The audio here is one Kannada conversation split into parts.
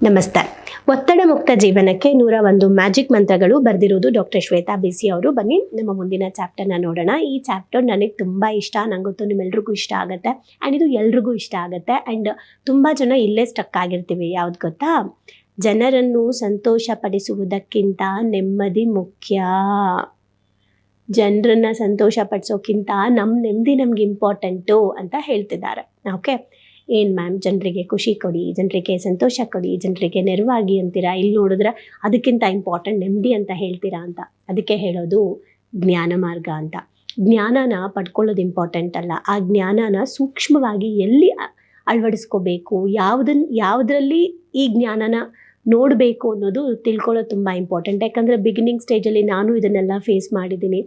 ನಮಸ್ತೆ. ಒತ್ತಡ ಮುಕ್ತ ಜೀವನಕ್ಕೆ ನೂರ ಒಂದು ಮ್ಯಾಜಿಕ್ ಮಂತ್ರಗಳು ಬರೆದಿರೋದು ಡಾಕ್ಟರ್ ಶ್ವೇತಾ ಬಿಸಿ ಅವರು. ಬನ್ನಿ, ನಮ್ಮ ಮುಂದಿನ ಚಾಪ್ಟರ್ನ ನೋಡೋಣ. ಈ ಚಾಪ್ಟರ್ ನನಗೆ ತುಂಬ ಇಷ್ಟ. ನಂಗೊತ್ತು ನಿಮ್ಮೆಲ್ರಿಗೂ ಇಷ್ಟ ಆಗುತ್ತೆ. ಆ್ಯಂಡ್ ಇದು ಎಲ್ರಿಗೂ ಇಷ್ಟ ಆಗುತ್ತೆ. ಆ್ಯಂಡ್ ತುಂಬ ಜನ ಇಲ್ಲೇ ಸ್ಟಕ್ ಆಗಿರ್ತೀವಿ, ಯಾವ್ದು ಗೊತ್ತಾ? ಜನರನ್ನು ಸಂತೋಷಪಡಿಸುವುದಕ್ಕಿಂತ ನೆಮ್ಮದಿ ಮುಖ್ಯ. ಜನರನ್ನ ಸಂತೋಷ ಪಡಿಸೋಕ್ಕಿಂತ ನಮ್ಮ ನೆಮ್ಮದಿ ನಮ್ಗೆ ಇಂಪಾರ್ಟೆಂಟು ಅಂತ ಹೇಳ್ತಿದ್ದಾರೆ. ಓಕೆ ಏನು ಮ್ಯಾಮ್ ಜನರಿಗೆ ಖುಷಿ ಕೊಡಿ, ಜನರಿಗೆ ಸಂತೋಷ ಕೊಡಿ, ಜನರಿಗೆ ನೆರವಾಗಿ ಅಂತೀರಾ? ಇಲ್ಲಿ ನೋಡಿದ್ರೆ ಅದಕ್ಕಿಂತ ಇಂಪಾರ್ಟೆಂಟ್ ನೆಮ್ಮದಿ ಅಂತ ಹೇಳ್ತೀರಾ ಅಂತ. ಅದಕ್ಕೆ ಹೇಳೋದು ಜ್ಞಾನ ಮಾರ್ಗ ಅಂತ. ಜ್ಞಾನನ ಪಡ್ಕೊಳ್ಳೋದು ಇಂಪಾರ್ಟೆಂಟ್ ಅಲ್ಲ. ಆ ಜ್ಞಾನನ ಸೂಕ್ಷ್ಮವಾಗಿ ಎಲ್ಲಿ ಅಳವಡಿಸ್ಕೋಬೇಕು? ಯಾವುದನ್ನ ಯಾವುದರಲ್ಲಿ ಈ ಜ್ಞಾನನ ನೋಡಬೇಕು ಅನ್ನೋದು ತಿಳ್ಕೊಳ್ಳೋದು ತುಂಬ ಇಂಪಾರ್ಟೆಂಟ್ ಯಾಕಂದರೆ ಬಿಗಿನಿಂಗ್ ಸ್ಟೇಜಲ್ಲಿ ನಾನು ಇದನ್ನೆಲ್ಲ ಫೇಸ್ ಮಾಡಿದ್ದೀನಿ.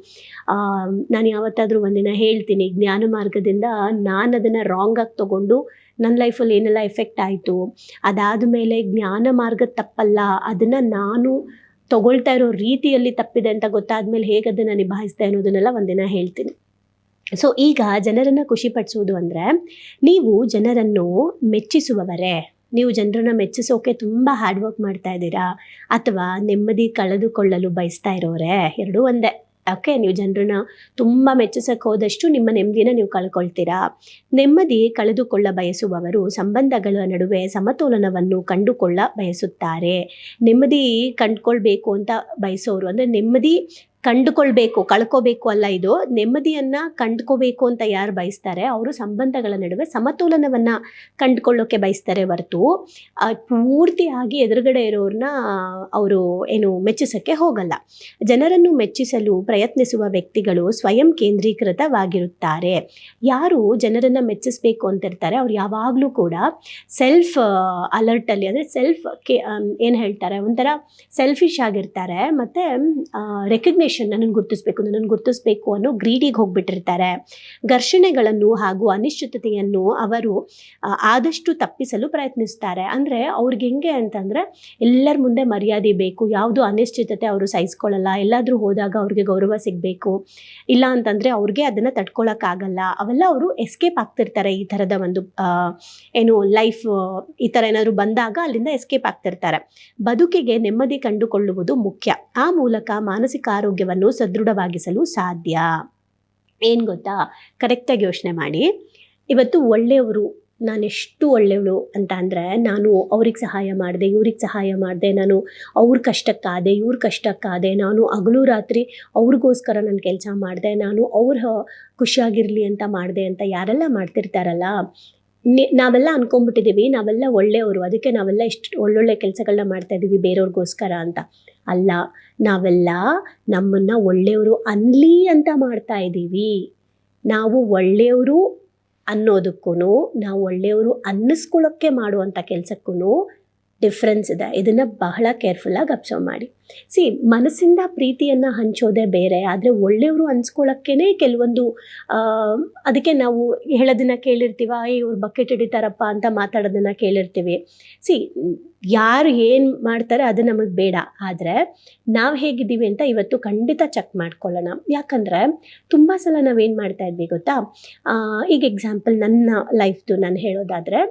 ನಾನು ಯಾವತ್ತಾದರೂ ಒಂದಿನ ಹೇಳ್ತೀನಿ, ಜ್ಞಾನ ಮಾರ್ಗದಿಂದ ನಾನು ಅದನ್ನು ರಾಂಗಾಗಿ ತೊಗೊಂಡು ನನ್ನ ಲೈಫಲ್ಲಿ ಏನೆಲ್ಲ ಎಫೆಕ್ಟ್ ಆಯಿತು? ಅದಾದ ಮೇಲೆ ಜ್ಞಾನ ಮಾರ್ಗ ತಪ್ಪಲ್ಲ. ಅದನ್ನು ನಾನು ತಗೊಳ್ತಾ ಇರೋ ರೀತಿಯಲ್ಲಿ ತಪ್ಪಿದೆ ಅಂತ ಗೊತ್ತಾದ ಮೇಲೆ ಹೇಗೆ ಅದನ್ನು ನಿಭಾಯಿಸ್ದೆ ಅನ್ನೋದನ್ನೆಲ್ಲ ಒಂದಿನ ಹೇಳ್ತೀನಿ. ಸೊ ಈಗ ಜನರನ್ನು ಖುಷಿಪಡಿಸೋದು ಅಂದರೆ, ನೀವು ಜನರನ್ನು ಮೆಚ್ಚಿಸುವವರೇ. ನೀವು ಜನರನ್ನ ಮೆಚ್ಚಿಸೋಕೆ ತುಂಬ ಹಾರ್ಡ್ ವರ್ಕ್ ಮಾಡ್ತಾ ಇದ್ದೀರಾ? ಅಥವಾ ನೆಮ್ಮದಿ ಕಳೆದುಕೊಳ್ಳಲು ಬಯಸ್ತಾ ಇರೋರೆ? ಎರಡೂ ಒಂದೇ. ಓಕೆ ನೀವು ಜನರನ್ನ ತುಂಬ ಮೆಚ್ಚಿಸಕ್ಕೆ ಹೋದಷ್ಟು ನಿಮ್ಮ ನೆಮ್ಮದಿನ ನೀವು ಕಳ್ಕೊಳ್ತೀರಾ? ನೆಮ್ಮದಿ ಕಳೆದುಕೊಳ್ಳ ಬಯಸುವವರು ಸಂಬಂಧಗಳ ನಡುವೆ ಸಮತೋಲನವನ್ನು ಕಂಡುಕೊಳ್ಳ ಬಯಸುತ್ತಾರೆ. ನೆಮ್ಮದಿ ಕಂಡುಕೊಳ್ಬೇಕು ಅಂತ ಬಯಸೋರು ಅಂದರೆ ನೆಮ್ಮದಿ ಕಂಡುಕೊಳ್ಬೇಕು, ಕಳ್ಕೋಬೇಕು ಅಲ್ಲ ಇದು. ನೆಮ್ಮದಿಯನ್ನ ಕಂಡುಕೋಬೇಕು ಅಂತ ಯಾರು ಬಯಸ್ತಾರೆ? ಅವರು ಸಂಬಂಧಗಳ ನಡುವೆ ಸಮತೋಲನವನ್ನ ಕಂಡುಕೊಳ್ಳೋಕೆ ಬಯಸ್ತಾರೆ ಹೊರತು. ಪೂರ್ತಿಯಾಗಿ ಎದುರುಗಡೆ ಇರೋರನ್ನ ಅವರು ಏನು ಮೆಚ್ಚಿಸೋಕ್ಕೆ ಹೋಗಲ್ಲ. ಜನರನ್ನು ಮೆಚ್ಚಿಸಲು ಪ್ರಯತ್ನಿಸುವ ವ್ಯಕ್ತಿಗಳು ಸ್ವಯಂ ಕೇಂದ್ರೀಕೃತವಾಗಿರುತ್ತಾರೆ. ಯಾರು ಜನರನ್ನ ಮೆಚ್ಚಿಸ್ಬೇಕು ಅಂತಿರ್ತಾರೆ, ಅವ್ರು ಯಾವಾಗಲೂ ಕೂಡ ಸೆಲ್ಫ್ ಅಲರ್ಟಲ್ಲಿ ಅಂದರೆ ಸೆಲ್ಫ್ ಏನ್ ಏನು ಹೇಳ್ತಾರೆ? ಒಂಥರ ಸೆಲ್ಫಿಶ್ ಆಗಿರ್ತಾರೆ. ಮತ್ತು ರೆಕಗ್ನೇಷನ್ ನನ್ನನ್ನು ಗುರುತಿಸ್ಬೇಕು ನನ್ನನ್ನು ಗುರುತಿಸ್ಬೇಕು ಅನ್ನೋ ಗ್ರೀಡಿಗೆ ಹೋಗ್ಬಿಟ್ಟಿರ್ತಾರೆ. ಘರ್ಷಣೆಗಳನ್ನು ಹಾಗೂ ಅನಿಶ್ಚಿತತೆಯನ್ನು ಅವರು ಆದಷ್ಟು ತಪ್ಪಿಸಲು ಪ್ರಯತ್ನಿಸ್ತಾರೆ. ಅಂದರೆ ಅವ್ರಿಗೆ ಹೆಂಗೆ ಅಂತಂದರೆ, ಎಲ್ಲರ ಮುಂದೆ ಮರ್ಯಾದೆ ಬೇಕು, ಯಾವುದು ಅನಿಶ್ಚಿತತೆ ಅವರು ಸಹಿಸ್ಕೊಳ್ಳಲ್ಲ, ಎಲ್ಲಾದರೂ ಹೋದಾಗ ಅವ್ರಿಗೆ ಗೌರವ ಸಿಗಬೇಕು. ಇಲ್ಲ ಅಂತಂದರೆ ಅವ್ರಿಗೆ ಅದನ್ನು ತಡ್ಕೊಳಕ್ಕಾಗಲ್ಲ. ಅವೆಲ್ಲ ಅವರು ಎಸ್ಕೇಪ್ ಆಗ್ತಿರ್ತಾರೆ ಈ ಥರದ ಒಂದು ಏನು ಲೈಫ್ ಈ ಥರ ಏನಾದರೂ ಬಂದಾಗ ಅಲ್ಲಿಂದ ಎಸ್ಕೇಪ್ ಆಗ್ತಿರ್ತಾರೆ. ಬದುಕಿಗೆ ನೆಮ್ಮದಿ ಕಂಡುಕೊಳ್ಳುವುದು ಮುಖ್ಯ. ಆ ಮೂಲಕ ಮಾನಸಿಕ ಆರೋಗ್ಯವನ್ನು ಸದೃಢವಾಗಿಸಲು ಸಾಧ್ಯ. ಏನು ಗೊತ್ತಾ? ಕರೆಕ್ಟಾಗಿ ಯೋಚನೆ ಮಾಡಿ. ಇವತ್ತು ಒಳ್ಳೆಯವರು, ನಾನೆಷ್ಟು ಒಳ್ಳೆಯವಳು ಅಂತ ಅಂದರೆ ನಾನು ಅವ್ರಿಗೆ ಸಹಾಯ ಮಾಡಿದೆ, ಇವ್ರಿಗೆ ಸಹಾಯ ಮಾಡಿದೆ, ನಾನು ಅವ್ರ ಕಷ್ಟಕ್ಕಾದೆ, ಇವ್ರ ಕಷ್ಟಕ್ಕಾದೆ, ನಾನು ಹಗಲು ರಾತ್ರಿ ಅವ್ರಿಗೋಸ್ಕರ ನಾನು ಕೆಲಸ ಮಾಡಿದೆ, ನಾನು ಅವ್ರ ಖುಷಿಯಾಗಿರಲಿ ಅಂತ ಮಾಡಿದೆ ಅಂತ ಯಾರೆಲ್ಲ ಮಾಡ್ತಿರ್ತಾರಲ್ಲ ನಾವೆಲ್ಲ ಅನ್ಕೊಂಡ್ಬಿಟ್ಟಿದ್ದೀವಿ ನಾವೆಲ್ಲ ಒಳ್ಳೆಯವರು, ಅದಕ್ಕೆ ನಾವೆಲ್ಲ ಇಷ್ಟು ಒಳ್ಳೊಳ್ಳೆ ಕೆಲಸಗಳನ್ನ ಮಾಡ್ತಾ ಇದ್ದೀವಿ ಬೇರೆಯವ್ರಿಗೋಸ್ಕರ ಅಂತ. ಅಲ್ಲ, ನಾವೆಲ್ಲ ನಮ್ಮನ್ನು ಒಳ್ಳೆಯವರು ಅನ್ಲಿ ಅಂತ ಮಾಡ್ತಾ ಇದ್ದೀವಿ ನಾವು ಒಳ್ಳೆಯವರು ಅನ್ನೋದಕ್ಕೂ ನಾವು ಒಳ್ಳೆಯವರು ಅನ್ನಿಸ್ಕೊಳ್ಳೋಕ್ಕೆ ಮಾಡುವಂಥ ಕೆಲಸಕ್ಕೂ ಡಿಫ್ರೆನ್ಸ್ ಇದೆ. ಇದನ್ನು ಬಹಳ ಕೇರ್ಫುಲ್ಲಾಗಿ ಅಬ್ಸರ್ವ್ ಮಾಡಿ. ಸಿ ಮನಸ್ಸಿಂದ ಪ್ರೀತಿಯನ್ನು ಹಂಚೋದೇ ಬೇರೆ, ಆದರೆ ಒಳ್ಳೆಯವರು ಅನ್ಸ್ಕೊಳ್ಳೋಕ್ಕೇ ಕೆಲವೊಂದು ಅದಕ್ಕೆ ನಾವು ಹೇಳೋದನ್ನ ಕೇಳಿರ್ತೀವ, ಏ, ಇವ್ರು ಬಕೆಟ್ ಹಿಡಿತಾರಪ್ಪ ಅಂತ ಮಾತಾಡೋದನ್ನ ಕೇಳಿರ್ತೀವಿ. ಸಿ ಯಾರು ಏನು ಮಾಡ್ತಾರೆ ಅದು ನಮಗೆ ಬೇಡ. ಆದರೆ ನಾವು ಹೇಗಿದ್ದೀವಿ ಅಂತ ಇವತ್ತು ಖಂಡಿತ ಚೆಕ್ ಮಾಡ್ಕೊಳ್ಳೋಣ. ಯಾಕಂದರೆ ತುಂಬ ಸಲ ನಾವೇನು ಮಾಡ್ತಾ ಇದ್ವಿ ಗೊತ್ತಾ? ಈಗ ಎಕ್ಸಾಂಪಲ್ ನನ್ನ ಲೈಫ್ದು ನಾನು ಹೇಳೋದಾದರೆ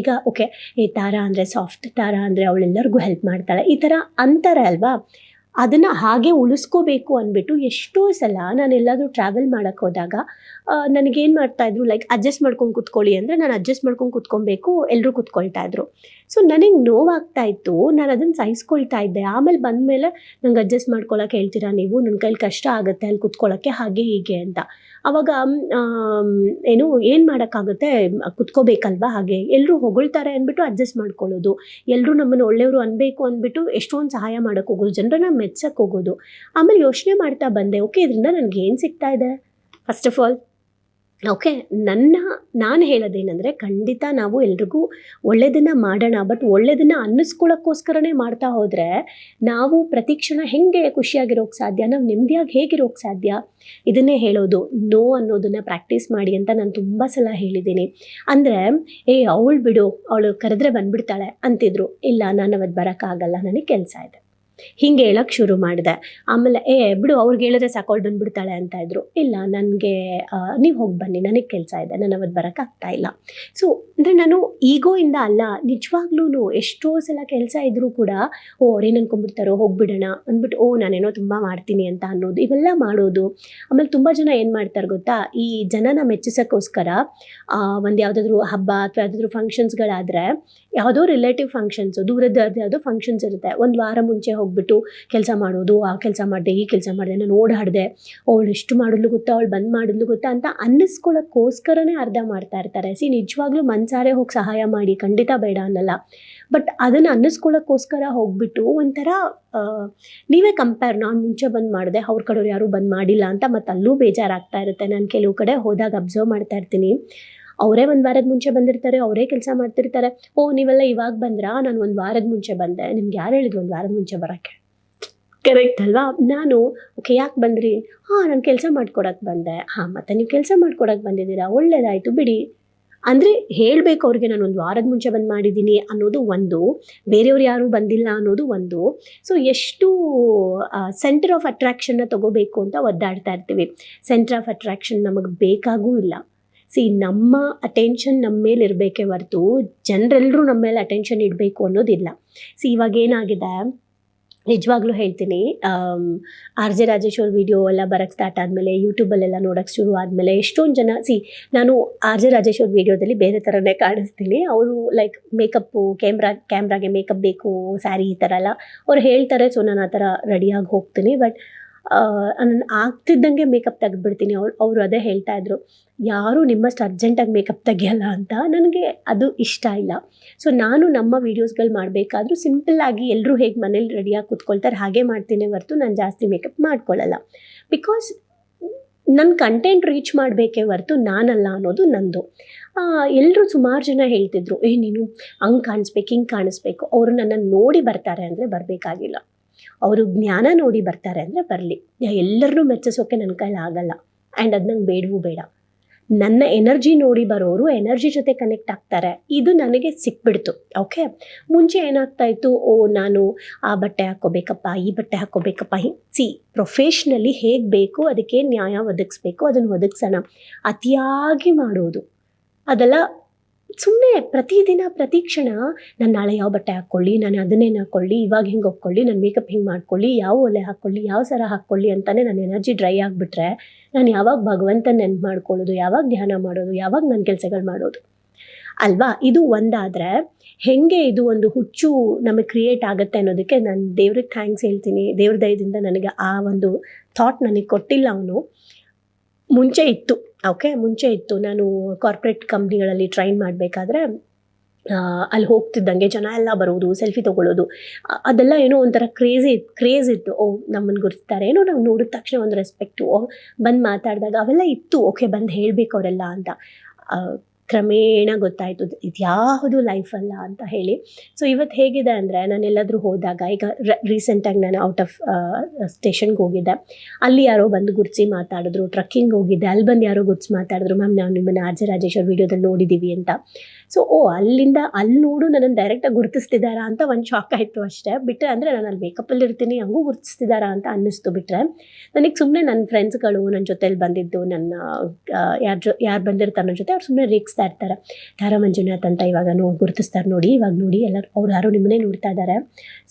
ಈಗ ಓಕೆ ಈ ತಾರಾ ಅಂದರೆ ಸಾಫ್ಟ್ ತಾರಾ ಅಂದರೆ ಅವಳೆಲ್ಲರಿಗೂ ಹೆಲ್ಪ್ ಮಾಡ್ತಾಳೆ. ಈ ಥರ ಅಂತಾರೆ. ಅಲ್ವಾ ಅದನ್ನು ಹಾಗೆ ಉಳಿಸ್ಕೋಬೇಕು ಅಂದ್ಬಿಟ್ಟು ಎಷ್ಟೋ ಸಲ ನಾನು ಎಲ್ಲಾದರೂ ಟ್ರಾವೆಲ್ ಮಾಡೋಕ್ಕೆ ಹೋದಾಗ ನನಗೇನು ಮಾಡ್ತಾಯಿದ್ರು ಲೈಕ್ ಅಡ್ಜಸ್ಟ್ ಮಾಡ್ಕೊಂಡು ಕೂತ್ಕೊಳ್ಳಿ ಅಂದರೆ ನಾನು ಅಡ್ಜಸ್ಟ್ ಮಾಡ್ಕೊಂಡು ಕೂತ್ಕೊಬೇಕು ಎಲ್ಲರೂ ಕೂತ್ಕೊಳ್ತಾ ಇದ್ರು. ಸೊ ನನಗೆ ನೋವಾಗ್ತಾ ಇತ್ತು, ನಾನು ಅದನ್ನು ಸಹಿಸ್ಕೊಳ್ತಾ ಇದ್ದೆ. ಆಮೇಲೆ ಬಂದಮೇಲೆ ನಂಗೆ ಅಡ್ಜಸ್ಟ್ ಮಾಡ್ಕೊಳಕ್ಕೆ ಹೇಳ್ತೀರಾ ನೀವು? ನನ್ನ ಕೈಲಿ ಕಷ್ಟ ಆಗುತ್ತೆ ಅಲ್ಲಿ ಕೂತ್ಕೊಳ್ಳೋಕ್ಕೆ ಹಾಗೆ ಹೀಗೆ ಅಂತ. ಆವಾಗ ಏನು ಏನು ಮಾಡೋಕ್ಕಾಗುತ್ತೆ? ಕುತ್ಕೋಬೇಕಲ್ವಾ ಹಾಗೆ? ಎಲ್ಲರೂ ಹೊಗಳ್ತಾರೆ ಅಂದ್ಬಿಟ್ಟು ಅಡ್ಜಸ್ಟ್ ಮಾಡ್ಕೊಳ್ಳೋದು. ಎಲ್ಲರೂ ನಮ್ಮನ್ನು ಒಳ್ಳೆಯವರು ಅನ್ಬೇಕು ಅಂದ್ಬಿಟ್ಟು ಎಷ್ಟೊಂದು ಸಹಾಯ ಮಾಡೋಕ್ಕೆ ಹೋಗೋದು. ಜನರನ್ನ ಮೆಚ್ಚಕ್ಕೆ ಹೋಗೋದು. ಆಮೇಲೆ ಯೋಚನೆ ಮಾಡ್ತಾ ಬಂದೆ, ಓಕೆ, ಇದರಿಂದ ನನಗೆ ಏನು ಸಿಗ್ತಾ ಇದೆ? ಫಸ್ಟ್ ಆಫ್ ಆಲ್ ಓಕೆ, ನನ್ನ, ನಾನು ಹೇಳೋದೇನೆಂದರೆ ಖಂಡಿತ ನಾವು ಎಲ್ರಿಗೂ ಒಳ್ಳೆಯದನ್ನು ಮಾಡೋಣ, ಬಟ್ ಒಳ್ಳೆಯದನ್ನು ಅನ್ನಿಸ್ಕೊಳ್ಳೋಕ್ಕೋಸ್ಕರನೇ ಮಾಡ್ತಾ ಹೋದರೆ ನಾವು ಪ್ರತಿಕ್ಷಣ ಹೆಂಗೆ ಖುಷಿಯಾಗಿರೋಕ್ಕೆ ಸಾಧ್ಯ, ನಾವು ನೆಮ್ಮದಿಯಾಗಿ ಹೇಗಿರೋಕ್ಕೆ ಸಾಧ್ಯ? ಇದನ್ನೇ ಹೇಳೋದು. ನೋ ಅನ್ನೋದನ್ನು ಪ್ರಾಕ್ಟೀಸ್ ಮಾಡಿ ಅಂತ ನಾನು ತುಂಬ ಸಲ ಹೇಳಿದ್ದೀನಿ. ಅಂದರೆ, ಏ, ಅವಳು ಬಿಡು, ಅವಳು ಕರೆದ್ರೆ ಬಂದುಬಿಡ್ತಾಳೆ ಅಂತಿದ್ರು. ಇಲ್ಲ, ನಾನು ಅವತ್ತು ಬರೋಕ್ಕಾಗಲ್ಲ ನನಗೆ ಕೆಲಸ ಇದೆ. ಹಿಂಗೆ ಹೇಳಕ್ಕೆ ಶುರು ಮಾಡಿದೆ. ಆಮೇಲೆ, ಏ, ಬಿಡು, ಅವ್ರಿಗೆ ಹೇಳಿದ್ರೆ ಸಾಕೋಳ್ ಬಂದ್ಬಿಡ್ತಾಳೆ ಅಂತ ಇದ್ರು. ಇಲ್ಲ, ನನಗೆ ನೀವು ಹೋಗಿ ಬನ್ನಿ, ನನಗೆ ಕೆಲಸ ಇದೆ, ನಾನು ಅವತ್ತು ಬರೋಕ್ಕಾಗ್ತಾ ಇಲ್ಲ. ಸೊ ಅಂದರೆ ನಾನು ಈಗೋಯಿಂದ ಅಲ್ಲ ನಿಜವಾಗ್ಲೂ ಎಷ್ಟೋ ಸಲ ಕೆಲಸ ಇದ್ರೂ ಕೂಡ, ಓ ಅವ್ರೇನು ಅನ್ಕೊಂಡ್ಬಿಡ್ತಾರೋ, ಹೋಗ್ಬಿಡೋಣ ಅಂದ್ಬಿಟ್ಟು, ಓ, ನಾನೇನೋ ತುಂಬ ಮಾಡ್ತೀನಿ ಅಂತ ಅನ್ನೋದು, ಇವೆಲ್ಲ ಮಾಡೋದು. ಆಮೇಲೆ ತುಂಬ ಜನ ಏನು ಮಾಡ್ತಾರೆ ಗೊತ್ತಾ, ಈ ಜನನ ಮೆಚ್ಚಿಸೋಕ್ಕೋಸ್ಕರ ಒಂದು ಯಾವುದಾದ್ರೂ ಹಬ್ಬ ಅಥವಾ ಯಾವುದಾದ್ರೂ ಫಂಕ್ಷನ್ಸ್ಗಳಾದರೆ ಯಾವುದೋ ರಿಲೇಟಿವ್ ಫಂಕ್ಷನ್ಸು ದೂರದ ಯಾವುದೋ ಫಂಕ್ಷನ್ಸ್ ಇರುತ್ತೆ. ಒಂದು ವಾರ ಮುಂಚೆ ಹೋಗ್ಬಿಟ್ಟು ಕೆಲಸ ಮಾಡೋದು, ಆ ಕೆಲಸ ಮಾಡಿದೆ, ಈ ಕೆಲಸ ಮಾಡಿದೆ, ನಾನು ಓಡಾಡಿದೆ. ಅವಳು ಇಷ್ಟು ಮಾಡಿದ್ಲು ಗೊತ್ತಾ, ಅವಳು ಬಂದ್ ಮಾಡಿದ್ಲು ಗೊತ್ತಾ ಅಂತ ಅನ್ನಿಸ್ಕೊಳ್ಳೋಕ್ಕೋಸ್ಕರನೇ ಅರ್ಧ ಮಾಡ್ತಾ ಇರ್ತಾರೆ. ಸಿ, ನಿಜವಾಗ್ಲೂ ಮನ್ಸಾರೆ ಹೋಗಿ ಸಹಾಯ ಮಾಡಿ, ಖಂಡಿತ ಬೇಡ ಅನ್ನಲ್ಲ. ಬಟ್ ಅದನ್ನು ಅನ್ನಿಸ್ಕೊಳ್ಳೋಕ್ಕೋಸ್ಕರ ಹೋಗ್ಬಿಟ್ಟು ಒಂಥರ ನೀವೇ ಕಂಪೇರ್ ನಾನು ಮುಂಚೆ ಬಂದು ಮಾಡಿದೆ, ಅವ್ರ ಕಡೆಯವ್ರು ಯಾರೂ ಬಂದ್ ಮಾಡಿಲ್ಲ ಅಂತ ಮತ್ತೆ ಅಲ್ಲೂ ಬೇಜಾರಾಗ್ತಾ ಇರುತ್ತೆ. ನಾನು ಕೆಲವು ಕಡೆ ಹೋದಾಗ ಅಬ್ಸರ್ವ್ ಮಾಡ್ತಾ ಇರ್ತೀನಿ. ಅವರೇ ಒಂದು ವಾರದ ಮುಂಚೆ ಬಂದಿರ್ತಾರೆ, ಅವರೇ ಕೆಲಸ ಮಾಡ್ತಿರ್ತಾರೆ. ಓ, ನೀವೆಲ್ಲ ಇವಾಗ ಬಂದ್ರಾ? ನಾನು ಒಂದು ವಾರದ ಮುಂಚೆ ಬಂದೆ. ನಿಮ್ಗೆ ಯಾರು ಹೇಳಿದ್ರು ಒಂದು ವಾರದ ಮುಂಚೆ ಬರೋಕ್ಕೆ? ಕರೆಕ್ಟ್ ಅಲ್ವಾ? ನಾನು, ಓಕೆ, ಯಾಕೆ ಬಂದ್ರಿ? ಹಾಂ, ನಾನು ಕೆಲಸ ಮಾಡ್ಕೊಡಕ್ಕೆ ಬಂದೆ. ಹಾಂ, ಮತ್ತೆ ನೀವು ಕೆಲಸ ಮಾಡ್ಕೊಡಕ್ಕೆ ಬಂದಿದ್ದೀರಾ? ಒಳ್ಳೇದಾಯಿತು, ಬಿಡಿ. ಅಂದರೆ ಹೇಳಬೇಕು ಅವ್ರಿಗೆ, ನಾನು ಒಂದು ವಾರದ ಮುಂಚೆ ಬಂದು ಮಾಡಿದ್ದೀನಿ ಅನ್ನೋದು ಒಂದು. ಬೇರೆಯವ್ರು ಯಾರೂ ಬಂದಿಲ್ಲ ಅನ್ನೋದು ಒಂದು. ಸೊ ಎಷ್ಟು ಸೆಂಟರ್ ಆಫ್ ಅಟ್ರಾಕ್ಷನ್ನ ತಗೋಬೇಕು ಅಂತ ಒದ್ದಾಡ್ತಾ ಇರ್ತೀವಿ. ಸೆಂಟರ್ ಆಫ್ ಅಟ್ರಾಕ್ಷನ್ ನಮಗೆ ಬೇಕಾಗೂ ಇಲ್ಲ. ಸಿ ನಮ್ಮ ಅಟೆನ್ಷನ್ ನಮ್ಮ ಮೇಲೆ ಇರಬೇಕೇ ಹೊರತು ಜನರೆಲ್ಲರೂ ನಮ್ಮ ಮೇಲೆ ಅಟೆನ್ಷನ್ ಇಡಬೇಕು ಅನ್ನೋದಿಲ್ಲ. ಸಿ ಇವಾಗ ಏನಾಗಿದೆ? ನಿಜವಾಗ್ಲೂ ಹೇಳ್ತೀನಿ ಆರ್ ಜೆ ರಾಜೇಶ್ವರ್ ವಿಡಿಯೋ ಎಲ್ಲ ಬರೋಕ್ಕೆ ಸ್ಟಾರ್ಟ್ ಆದಮೇಲೆ ಯೂಟ್ಯೂಬಲ್ಲೆಲ್ಲ ನೋಡೋಕ್ಕೆ ಶುರು ಆದಮೇಲೆ ಎಷ್ಟೊಂದು ಜನ ಸಿ ನಾನು ಆರ್ ಜೆ ರಾಜೇಶ್ವರ್ ವಿಡಿಯೋದಲ್ಲಿ ಬೇರೆ ಥರನೇ ಕಾಣಿಸ್ತೀನಿ. ಅವರು ಲೈಕ್ ಮೇಕಪ್ಪು ಕ್ಯಾಮ್ರಾ ಕ್ಯಾಮ್ರಾಗೆ ಮೇಕಪ್ ಬೇಕು ಸ್ಯಾರಿ ಈ ಥರ ಎಲ್ಲ. ಅವ್ರು ಹೇಳ್ತಾರೆ ಸೊ ನಾನು ಆ ಥರ ರೆಡಿಯಾಗಿ ಹೋಗ್ತೀನಿ. ಬಟ್ ನಾನು ಆಗ್ತಿದ್ದಂಗೆ ಮೇಕಪ್ ತೆಗೆದ್ಬಿಡ್ತೀನಿ. ಅವ್ರು, ಅವರು ಅದೇ ಹೇಳ್ತಾ ಇದ್ರು, ಯಾರೂ ನಿಮ್ಮಷ್ಟು ಅರ್ಜೆಂಟಾಗಿ ಮೇಕಪ್ ತೆಗಿಯಲ್ಲ ಅಂತ ನನಗೆ ಅದು ಇಷ್ಟ ಇಲ್ಲ. ಸೊ ನಾನು ನಮ್ಮ ವೀಡಿಯೋಸ್ಗಳು ಮಾಡಬೇಕಾದ್ರೂ ಸಿಂಪಲ್ಲಾಗಿ ಎಲ್ಲರೂ ಹೇಗೆ ಮನೇಲಿ ರೆಡಿಯಾಗಿ ಕೂತ್ಕೊಳ್ತಾರೆ, ಹಾಗೆ ಮಾಡ್ತೀನಿ ಹೊರತು ನಾನು ಜಾಸ್ತಿ ಮೇಕಪ್ ಮಾಡ್ಕೊಳ್ಳಲ್ಲ ಬಿಕಾಸ್ ನನ್ನ ಕಂಟೆಂಟ್ ರೀಚ್ ಮಾಡಬೇಕೇ ಹೊರತು ನಾನಲ್ಲ ಅನ್ನೋದು ನಂದು. ಎಲ್ಲರೂ ಸುಮಾರು ಜನ ಹೇಳ್ತಿದ್ರು, ಏ, ನೀನು ಹಂಗೆ ಕಾಣಿಸ್ಬೇಕು, ಹಿಂಗೆ ಕಾಣಿಸ್ಬೇಕು. ಅವರು ನನ್ನನ್ನು ನೋಡಿ ಬರ್ತಾರೆ ಅಂದರೆ ಬರಬೇಕಾಗಿಲ್ಲ. ಅವರು ಜ್ಞಾನ ನೋಡಿ ಬರ್ತಾರೆ ಅಂದರೆ ಬರಲಿ. ಎಲ್ಲರನ್ನೂ ಮೆಚ್ಚಿಸೋಕೆ ನನ್ನ ಕೈಲಿ ಆಗಲ್ಲ. ಆ್ಯಂಡ್ ಅದು ನಂಗೆ ಬೇಡವೂ ಬೇಡ. ನನ್ನ ಎನರ್ಜಿ ನೋಡಿ ಬರೋರು ಎನರ್ಜಿ ಜೊತೆ ಕನೆಕ್ಟ್ ಆಗ್ತಾರೆ. ಇದು ನನಗೆ ಸಿಕ್ಬಿಡ್ತು ಓಕೆ ಮುಂಚೆ ಏನಾಗ್ತಾ ಇತ್ತು? ಓ, ನಾನು ಆ ಬಟ್ಟೆ ಹಾಕೋಬೇಕಪ್ಪ ಈ ಬಟ್ಟೆ ಹಾಕೋಬೇಕಪ್ಪ ಸಿ ಪ್ರೊಫೆಷ್ನಲಿ ಹೇಗೆ ಬೇಕು, ಅದಕ್ಕೆ ನ್ಯಾಯ ಒದಗಿಸ್ಬೇಕು, ಅದನ್ನು ಒದಗಿಸೋಣ. ಅತಿಯಾಗಿ ಮಾಡೋದು. ಅದೆಲ್ಲ ಸುಮ್ಮನೆ ಪ್ರತಿದಿನ, ಪ್ರತಿ ಕ್ಷಣ ನಾನು ನಾಳೆ ಯಾವ ಬಟ್ಟೆ ಹಾಕ್ಕೊಳ್ಳಿ, ನಾನು ಅದನ್ನೇನು ಹಾಕ್ಕೊಳ್ಳಿ, ಇವಾಗ ಹಿಂಗೆ ಹೋಗ್ಕೊಳ್ಳಿ ನಾನು ಮೇಕಪ್ ಹಿಂಗೆ ಮಾಡ್ಕೊಳ್ಳಿ, ಯಾವ ಒಲೆ ಹಾಕ್ಕೊಳ್ಳಿ, ಯಾವ ಸರ ಹಾಕ್ಕೊಳ್ಳಿ ಅಂತಲೇ ನನ್ನ ಎನರ್ಜಿ ಡ್ರೈ ಆಗಿಬಿಟ್ರೆ ನಾನು ಯಾವಾಗ ಭಗವಂತನ ನೆನ್ಪು ಮಾಡ್ಕೊಳ್ಳೋದು, ಯಾವಾಗ ಧ್ಯಾನ ಮಾಡೋದು, ಯಾವಾಗ ನನ್ನ ಕೆಲಸಗಳು ಮಾಡೋದು. ಅಲ್ವಾ? ಇದು ಒಂದಾದರೆ ಹೆಂಗೆ ಇದು ಒಂದು ಹುಚ್ಚು ನಮಗೆ ಕ್ರಿಯೇಟ್ ಆಗುತ್ತೆ ಅನ್ನೋದಕ್ಕೆ ನಾನು ದೇವ್ರಿಗೆ ಥ್ಯಾಂಕ್ಸ್ ಹೇಳ್ತೀನಿ. ದೇವ್ರ ದಯದಿಂದ ನನಗೆ ಆ ಒಂದು ಥಾಟ್ ನನಗೆ ಕೊಟ್ಟಿಲ್ಲ ಅವನು. ಮುಂಚೆ ಇತ್ತು. ಓಕೆ, ಮುಂಚೆ ಇತ್ತು. ನಾನು ಕಾರ್ಪೊರೇಟ್ ಕಂಪ್ನಿಗಳಲ್ಲಿ ಟ್ರೈನ್ ಮಾಡಬೇಕಾದ್ರೆ ಅಲ್ಲಿ ಹೋಗ್ತಿದ್ದಂಗೆ ಜನ ಎಲ್ಲ ಬರೋದು ಸೆಲ್ಫಿ ತೊಗೊಳ್ಳೋದು. ಅದೆಲ್ಲ ಏನೋ ಒಂಥರ ಕ್ರೇಜಿ ಕ್ರೇಜ್ ಇತ್ತು. ಓ, ನಮ್ಮನ್ನು ಗುರುತಿಸ್ತಾರೆ. ಏನೋ ನಾವು ನೋಡಿದ ತಕ್ಷಣ ಒಂದು ರೆಸ್ಪೆಕ್ಟು ಬಂದು ಮಾತಾಡಿದಾಗ ಅವೆಲ್ಲ ಇತ್ತು. ಓಕೆ, ಬಂದು ಹೇಳಬೇಕು ಅವರೆಲ್ಲ ಅಂತ. ಕ್ರಮೇಣ ಗೊತ್ತಾಯಿತು. ಇದು ಲೈಫಲ್ಲ ಅಂತ ಹೇಳಿ. ಸೊ ಇವತ್ತು ಹೇಗಿದೆ ಅಂದರೆ ನಾನು ಎಲ್ಲಾದರೂ ಹೋದಾಗ, ಈಗ ರೀಸೆಂಟಾಗಿ ನಾನು ಔಟ್ ಆಫ್ ಸ್ಟೇಷನ್ಗೆ ಹೋಗಿದ್ದೆ. ಅಲ್ಲಿ ಯಾರೋ ಬಂದು ಗುರ್ಸಿ ಮಾತಾಡಿದ್ರು ಟ್ರಕ್ಕಿಂಗ್ ಹೋಗಿದ್ದೆ. ಅಲ್ಲಿ ಬಂದು ಯಾರೋ ಗುರ್ಸಿ ಮಾತಾಡಿದ್ರು, ಮ್ಯಾಮ್ ನಾವು ನಿಮ್ಮನ್ನು ಆರ್ ಜೆ ರಾಜೇಶ್ವರ್ ವಿಡಿಯೋದಲ್ಲಿ ನೋಡಿದ್ದೀವಿ ಅಂತ. ಸೊ ಓ, ಅಲ್ಲಿಂದ ಅಲ್ಲಿ ನೋಡು ನನ್ನನ್ನು ಡೈರೆಕ್ಟಾಗಿ ಗುರುತಿಸ್ತಿದ್ದಾರಾ ಅಂತ ಒಂದು ಶಾಕ್ ಆಯಿತು ಅಷ್ಟೇ. ಬಿಟ್ಟರೆ ಅಂದರೆ ನಾನು ಅಲ್ಲಿ ಮೇಕಪ್ಪಲ್ಲಿ ಇರ್ತೀನಿ, ಹಂಗೂ ಗುರುತಿಸ್ತಿದ್ದಾರಾ ಅಂತ ಅನ್ನಿಸ್ತು ಬಿಟ್ಟರೆ ನನಗೆ ಸುಮ್ಮನೆ ನನ್ನ ಫ್ರೆಂಡ್ಸ್ಗಳು ನನ್ನ ಜೊತೆಲಿ ಬಂದಿದ್ದು, ನನ್ನ ಯಾರು ಜೊ, ಯಾರು ಬಂದಿರ್ತಾರೆ ನನ್ನ ಜೊತೆ ಅವ್ರು ಸುಮ್ಮನೆ ರೀಕ್ಸ್ತಾ ಇರ್ತಾರೆ. ತಾರಾ ಮಂಜುನಾಥ್ ಅಂತ ಇವಾಗ ನೋ, ಗುರುತಿಸ್ತಾರೆ ನೋಡಿ, ಇವಾಗ ನೋಡಿ, ಎಲ್ಲರೂ, ಅವ್ರು ಯಾರು ನಿಮ್ಮನ್ನೇ ನೋಡ್ತಾ ಇದ್ದಾರೆ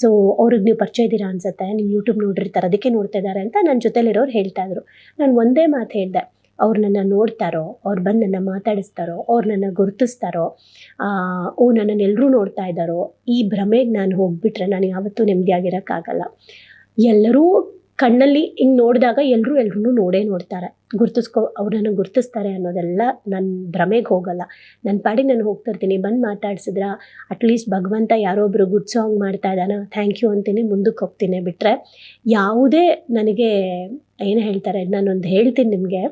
ಸೊ ಅವ್ರಿಗೆ ನೀವು ಪರಿಚಯ ಇದ್ದೀರಾ ಅನ್ಸುತ್ತೆ, ನೀವು ಯೂಟ್ಯೂಬ್ ನೋಡಿರ್ತಾರೆ ಅದಕ್ಕೆ ನೋಡ್ತಾ ಇದ್ದಾರೆ ಅಂತ ನನ್ನ ಜೊತೆಲಿರೋರು ಹೇಳ್ತಾ ಇದ್ರು. ನಾನು ಒಂದೇ ಮಾತು ಹೇಳಿದೆ ಅವ್ರು ನನ್ನ ನೋಡ್ತಾರೋ, ಅವ್ರು ಬಂದು ನನ್ನ ಮಾತಾಡಿಸ್ತಾರೋ, ಅವ್ರು ನನ್ನ ಗುರುತಿಸ್ತಾರೋ ಓ ನನ್ನನ್ನು ಎಲ್ಲರೂ ನೋಡ್ತಾ ಇದ್ದಾರೋ, ಈ ಭ್ರಮೆಗೆ ನಾನು ಹೋಗ್ಬಿಟ್ರೆ ನಾನು ಯಾವತ್ತೂ ನೆಮ್ಮದಿಯಾಗಿರೋಕ್ಕಾಗಲ್ಲ. ಎಲ್ಲರೂ ಕಣ್ಣಲ್ಲಿ ಹಿಂಗೆ ನೋಡಿದಾಗ ಎಲ್ಲರೂ ಎಲ್ರೂ ನೋಡೇ ನೋಡ್ತಾರೆ. ಗುರ್ತಿಸ್ಕೊ ಅವ್ರನ್ನ ಗುರ್ತಿಸ್ತಾರೆ ಅನ್ನೋದೆಲ್ಲ ನನ್ನ ಭ್ರಮೆಗೆ ಹೋಗಲ್ಲ. ನನ್ನ ಪಾಡಿಗೆ ನಾನು ಹೋಗ್ತಿರ್ತೀನಿ ಬಂದು ಮಾತಾಡ್ಸಿದ್ರ ಅಟ್ಲೀಸ್ಟ್ ಭಗವಂತ ಯಾರೊಬ್ರು ಗುಡ್ ಸಾಂಗ್ ಮಾಡ್ತಾ ಇದ್ದಾನ ಥ್ಯಾಂಕ್ ಯು ಅಂತೀನಿ ಮುಂದಕ್ಕೆ ಹೋಗ್ತೀನಿ ಬಿಟ್ಟರೆ ಯಾವುದೇ ನನಗೆ ಏನು ಹೇಳ್ತಾರೆ, ನಾನೊಂದು ಹೇಳ್ತೀನಿ ನಿಮಗೆ.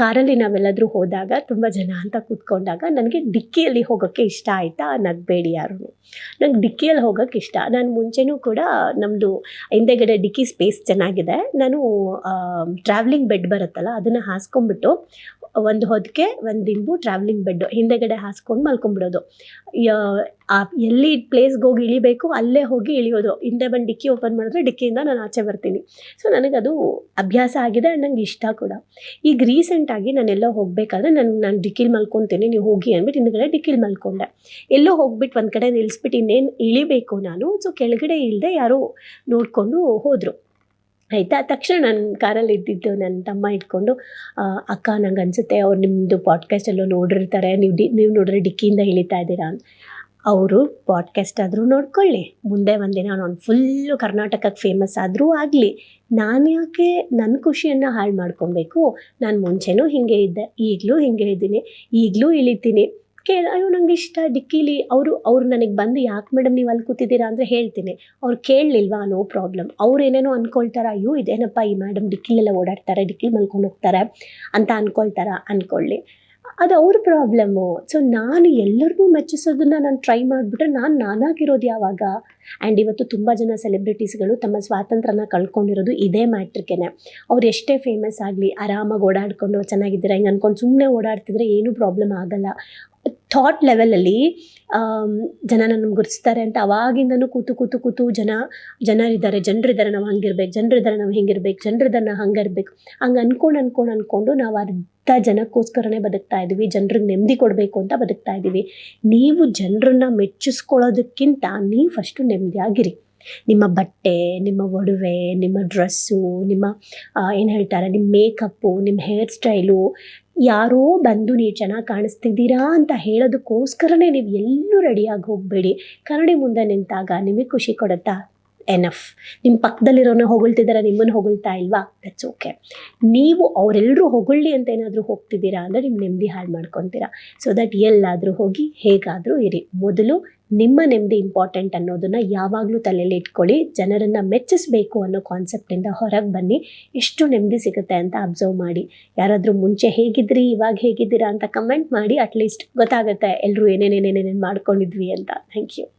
ಕಾರಲ್ಲಿ ನಾವೆಲ್ಲಾದರೂ ಹೋದಾಗ ತುಂಬ ಜನ ಅಂತ ಕೂತ್ಕೊಂಡಾಗ ನನಗೆ ಡಿಕ್ಕಿಯಲ್ಲಿ ಹೋಗೋಕ್ಕೆ ಇಷ್ಟ ಆಯಿತಾ ನಗಬೇಡಿ ಯಾರು ನಂಗೆ ಡಿಕ್ಕಿಯಲ್ಲಿ ಹೋಗೋಕ್ಕೆ ಇಷ್ಟ. ನಾನು ಮುಂಚೆನೂ ಕೂಡ ನಮ್ಮದು ಹಿಂದೆಗಡೆ ಡಿಕ್ಕಿ ಸ್ಪೇಸ್ ಚೆನ್ನಾಗಿದೆ. ನಾನು ಟ್ರಾವೆಲಿಂಗ್ ಬೆಡ್ ಬರುತ್ತಲ್ಲ, ಅದನ್ನು ಹಾಸ್ಕೊಂಡ್ಬಿಟ್ಟು ಒಂದು ಹೊದಿಕೆ, ಒಂದು ದಿಂಬು ಟ್ರಾವೆಲಿಂಗ್ ಬೆಡ್ ಹಿಂದೆಗಡೆ ಹಾಸ್ಕೊಂಡು ಮಲ್ಕೊಂಡ್ಬಿಡೋದು. ಆ, ಎಲ್ಲಿ ಪ್ಲೇಸ್ಗೆ ಹೋಗಿ ಇಳಿಬೇಕು, ಅಲ್ಲೇ ಹೋಗಿ ಇಳಿಯೋದು. ಹಿಂದೆ ಬಂದು ಡಿಕ್ಕಿ ಓಪನ್ ಮಾಡಿದ್ರೆ ಡಿಕ್ಕಿಯಿಂದ ನಾನು ಆಚೆ ಬರ್ತೀನಿ. ಸೊ ನನಗದು ಅಭ್ಯಾಸ ಆಗಿದೆ ಆ್ಯಂಡ್ ನಂಗೆ ಇಷ್ಟ ಕೂಡ. ಈಗ ರೀಸೆಂಟಾಗಿ ನಾನೆಲ್ಲೋ ಹೋಗಬೇಕಾದ್ರೆ ನಾನು ನಾನು ಡಿಕ್ಕಿಲಿ ಮಲ್ಕೊತೀನಿ, ನೀವು ಹೋಗಿ ಅಂದ್ಬಿಟ್ಟು ಹಿಂದ್ಗಡೆ ಡಿಕ್ಕಿಲಿ ಮಲ್ಕೊಂಡೆ. ಎಲ್ಲೋ ಹೋಗ್ಬಿಟ್ಟು ಒಂದು ಕಡೆ ನಿಲ್ಲಿಸ್ಬಿಟ್ಟು ಇನ್ನೇನು ಇಳಿಬೇಕು ನಾನು ಸೊ ಕೆಳಗಡೆ ಇಲ್ಲದೆ ಯಾರೋ ನೋಡಿಕೊಂಡು ಹೋದರು. ಆಯಿತಾ? ತಕ್ಷಣ ನನ್ನ ಕಾರಲ್ಲಿ ಇದ್ದಿದ್ದು ನನ್ನ ತಮ್ಮ ಇಟ್ಕೊಂಡು ಅಕ್ಕ ನಂಗೆ ಅನಿಸುತ್ತೆ ಅವ್ರು ನಿಮ್ಮದು ಪಾಡ್ಕಾಸ್ಟಲ್ಲೂ ನೋಡಿರ್ತಾರೆ, ನೀವು ಡಿ, ನೀವು ನೋಡಿದ್ರೆ ಡಿಕ್ಕಿಯಿಂದ ಇಳಿತಾ ಇದ್ದೀರಾ? ಅಂತ ಅವರು ಪಾಡ್ಕಾಸ್ಟ್ ಆದರೂ ನೋಡ್ಕೊಳ್ಳಿ. ಮುಂದೆ ಒಂದಿನ ನಾನು ಫುಲ್ಲು ಕರ್ನಾಟಕಕ್ಕೆ ಫೇಮಸ್ ಆದರೂ ಆಗಲಿ. ನಾನು ಯಾಕೆ ನನ್ನ ಖುಷಿಯನ್ನು ಹಾಳು ಮಾಡ್ಕೊಬೇಕು? ನಾನು ಮುಂಚೆನೂ ಹೀಗೆ ಇದ್ದೆ. ಈಗಲೂ ಹೀಗೆ ಇದ್ದೀನಿ. ಈಗಲೂ ಇಳಿತೀನಿ. ಕೇಳ, ಅಯ್ಯೋ, ನಂಗೆ ಇಷ್ಟ ಡಿಕ್ಕಿಲಿ. ಅವರು, ಅವ್ರು ನನಗೆ ಬಂದು ಯಾಕೆ ಮೇಡಮ್ ನೀವು ಅಲ್ಲಿ ಕೂತಿದ್ದೀರಾ ಅಂದರೆ ಹೇಳ್ತೀನಿ. ಅವ್ರು ಕೇಳಲಿಲ್ವಾ? ನೋ ಪ್ರಾಬ್ಲಮ್ ಅವ್ರು ಏನೇನೋ ಅಂದ್ಕೊಳ್ತಾರೆ ಅಯ್ಯೋ, ಇದೇನಪ್ಪ ಈ ಮೇಡಮ್ ಡಿಕ್ಕಿಲೆಲ್ಲ ಓಡಾಡ್ತಾರೆ, ಡಿಕ್ಕಿಲಿ ಮಲ್ಕೊಂಡು ಹೋಗ್ತಾರೆ ಅಂತ ಅಂದ್ಕೊಳ್ತಾರ ಅಂದ್ಕೊಳ್ಳಿ ಅದು ಅವ್ರ ಪ್ರಾಬ್ಲಮ್ಮು ಸೊ ನಾನು ಎಲ್ಲರಿಗೂ ಮೆಚ್ಚಿಸೋದನ್ನ ನಾನು ಟ್ರೈ ಮಾಡಿಬಿಟ್ರೆ ನಾನು ನಾನಾಗಿರೋದು ಯಾವಾಗ? ಆ್ಯಂಡ್ ಇವತ್ತು ತುಂಬ ಜನ ಸೆಲೆಬ್ರಿಟೀಸ್ಗಳು ತಮ್ಮ ಸ್ವಾತಂತ್ರ್ಯನ ಕಳ್ಕೊಂಡಿರೋದು ಇದೇ ಮ್ಯಾಟ್ರಿಗೆನೆ ಅವ್ರು ಎಷ್ಟೇ ಫೇಮಸ್ ಆಗಲಿ, ಆರಾಮಾಗಿ ಓಡಾಡ್ಕೊಂಡು ಚೆನ್ನಾಗಿದ್ದೀರಾ, ಹಿಂಗೆ ಅಂದ್ಕೊಂಡು ಸುಮ್ಮನೆ ಓಡಾಡ್ತಿದ್ರೆ ಏನೂ ಪ್ರಾಬ್ಲಮ್ ಆಗಲ್ಲ. ಥಾಟ್ ಲೆವೆಲಲ್ಲಿ ಜನ ನನ್ನ ಗುರುತಿಸ್ತಾರೆ ಅಂತ ಅವಾಗಿಂದನೂ ಕೂತು ಕೂತು ಕೂತು ಜನ, ಜನರಿದ್ದಾರೆ ಜನರಿದ್ದಾರೆ ನಾವು ಹಂಗಿರ್ಬೇಕು, ಜನರಿದ್ದಾರೆ ನಾವು ಹಿಂಗಿರ್ಬೇಕು, ಜನರಿದ್ದಾರೆ ನಾವು ಹಂಗಿರ್ಬೇಕು. ಹಂಗೆ ಅಂದ್ಕೊಂಡು ಅನ್ಕೊಂಡು ಅಂದ್ಕೊಂಡು ನಾವು ಅರ್ಧ ಜನಕ್ಕೋಸ್ಕರನೇ ಬದುಕ್ತಾ ಇದ್ದೀವಿ ಜನರಿಗೆ ನೆಮ್ಮದಿ ಕೊಡಬೇಕು ಅಂತ ಬದುಕ್ತಾ ಇದ್ದೀವಿ. ನೀವು ಜನರನ್ನ ಮೆಚ್ಚಿಸ್ಕೊಳ್ಳೋದಕ್ಕಿಂತ ನೀವು ಫಸ್ಟು ನೆಮ್ಮದಿಯಾಗಿರಿ ನಿಮ್ಮ ಬಟ್ಟೆ, ನಿಮ್ಮ ಒಡವೆ, ನಿಮ್ಮ ಡ್ರೆಸ್ಸು, ನಿಮ್ಮ ಏನು ಹೇಳ್ತಾರೆ, ನಿಮ್ಮ ಮೇಕಪ್ಪು, ನಿಮ್ಮ ಹೇರ್ ಸ್ಟೈಲು ಯಾರೋ ಬಂದು ನೀವು ಚೆನ್ನಾಗಿ ಕಾಣಿಸ್ತಿದ್ದೀರಾ ಅಂತ ಹೇಳೋದಕ್ಕೋಸ್ಕರನೇ ನೀವು ಎಲ್ಲೂ ರೆಡಿಯಾಗಿ ಹೋಗಬೇಡಿ. ಕರಡಿ ಮುಂದೆ ನಿಂತಾಗ ನಿಮಗೆ ಖುಷಿ ಕೊಡುತ್ತಾ? ಎನಫ್ ನಿಮ್ಮ ಪಕ್ಕದಲ್ಲಿರೋನ ಹೊಗಳ್ತಿದ್ದಾರೆ ನಿಮ್ಮನ್ನು ಹೊಗಳ್ತಾ ಇಲ್ವಾ? ದಟ್ಸ್ ಓಕೆ ನೀವು ಅವರೆಲ್ಲರೂ ಹೊಗಳ್ಳಿ ಅಂತ ಏನಾದರೂ ಹೋಗ್ತಿದ್ದೀರಾ ಅಂದರೆ ನಿಮ್ಮ ನೆಮ್ಮದಿ ಹಾಳು ಮಾಡ್ಕೊತೀರಾ. ಸೊ ದಟ್ ಎಲ್ಲಾದರೂ ಹೋಗಿ ಹೇಗಾದರೂ ಇರಿ. ಮೊದಲು ನಿಮ್ಮ ನೆಮ್ಮದಿ ಇಂಪಾರ್ಟೆಂಟ್ ಅನ್ನೋದನ್ನ ಯಾವಾಗಲೂ ತಲೆಯಲ್ಲಿ ಇಟ್ಕೊಳ್ಳಿ. ಜನರನ್ನ ಮೆಚ್ಚಿಸಬೇಕು ಅನ್ನೋ ಕಾನ್ಸೆಪ್ಟಿಂದ ಹೊರಗೆ ಬನ್ನಿ. ಎಷ್ಟು ನೆಮ್ಮದಿ ಸಿಗುತ್ತೆ ಅಂತ ಅಬ್ಸರ್ವ್ ಮಾಡಿ. ಯಾರಾದರೂ ಮುಂಚೆ ಹೇಗಿದ್ರಿ, ಇವಾಗ ಹೇಗಿದ್ದೀರಾ ಅಂತ ಕಮೆಂಟ್ ಮಾಡಿ. ಅಟ್ಲೀಸ್ಟ್ ಗೊತ್ತಾಗುತ್ತೆ ಎಲ್ಲರೂ ಏನೇನೇನೇನೇನೇನು ಮಾಡ್ಕೊಂಡಿದ್ವಿ ಅಂತ. Thank you